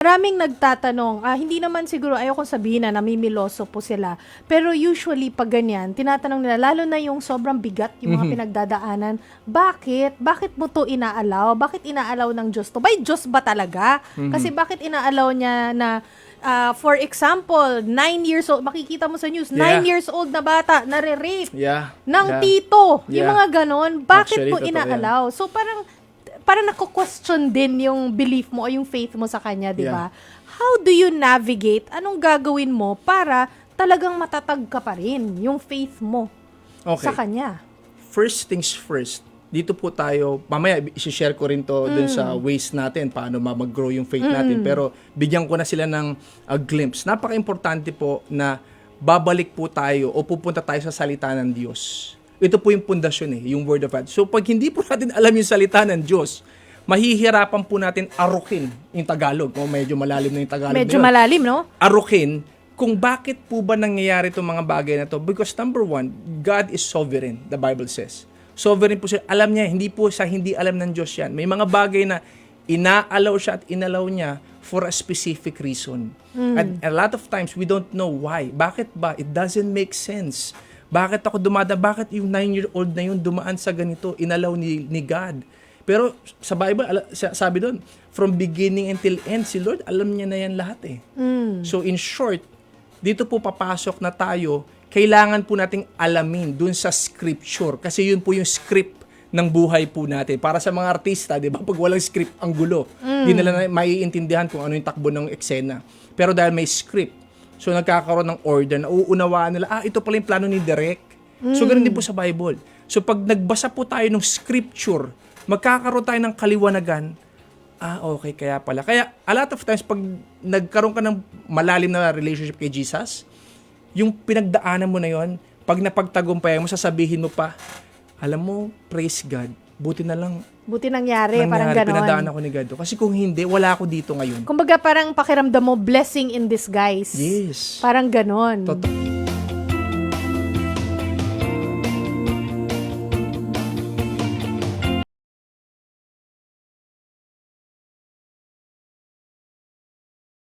Maraming nagtatanong, ah, hindi naman siguro, ayokong sabihin na namimiloso po sila. Pero usually, pag ganyan, tinatanong nila, lalo na yung sobrang bigat, yung mga pinagdadaanan, bakit? Bakit mo to inaalaw? Bakit inaalaw ng Diyos to? By Diyos ba talaga? Kasi bakit inaalaw niya na, ah, for example, 9 years old, makikita mo sa news, 9 Yeah. years old na bata, nare-rape Yeah. ng yeah. tito. Yung Yeah. mga ganon, bakit Actually, mo totoo inaalaw? So parang parang nako-question din yung belief mo o yung faith mo sa kanya, 'di ba? How do you navigate? Anong gagawin mo para talagang matatag ka pa rin yung faith mo Okay. sa kanya? First things first. Dito po tayo, mamaya i-share ko rin to dun sa ways natin, paano ma- mag-grow yung faith natin. Pero bigyan ko na sila ng a glimpse. Napaka-importante po na babalik po tayo o pupunta tayo sa salita ng Diyos. Ito po yung pundasyon eh, yung Word of God. So pag hindi po natin alam yung salita ng Diyos, mahihirapan po natin arukin yung Tagalog. O medyo malalim na yung Tagalog Medyo malalim, no? arukin kung bakit po ba nangyayari itong mga bagay na to. Because number one, God is sovereign, the Bible says. Sovereign po siya. Alam niya, hindi po sa hindi alam ng Diyos yan. May mga bagay na inaalaw siya at inalaw niya for a specific reason. And a lot of times, we don't know why. Bakit ba? It doesn't make sense. Bakit ako dumada? Bakit yung 9-year-old na yun dumaan sa ganito? Inalaw ni, ni God. Pero sa Bible, ala- sa- sabi doon, from beginning until end, si Lord, alam niya na yan lahat eh. So in short, dito po papasok na tayo, kailangan po nating alamin dun sa scripture. Kasi yun po yung script ng buhay po natin. Para sa mga artista, di ba? Pag walang script, ang gulo. Di nila na maiintindihan kung ano yung takbo ng eksena. Pero dahil may script, so nagkakaroon ng order, na uuunawaan nila, ah, ito pala yung plano ni Direk. So ganun din po sa Bible. So pag nagbasa po tayo ng scripture, magkakaroon tayo ng kaliwanagan, Ah, okay, kaya pala. Kaya, a lot of times, pag nagkaroon ka ng malalim na relationship kay Jesus, yung pinagdaanan mo na yon, pag napagtagumpayan mo, sasabihin mo pa, alam mo, praise God, buti na lang Buti nangyari, parang nangyari, pinadaan ganon. ako ni God. Kasi kung hindi, wala ako dito ngayon. Kumbaga parang pakiramdam mo blessing in disguise. Yes. Parang ganon. Totoo.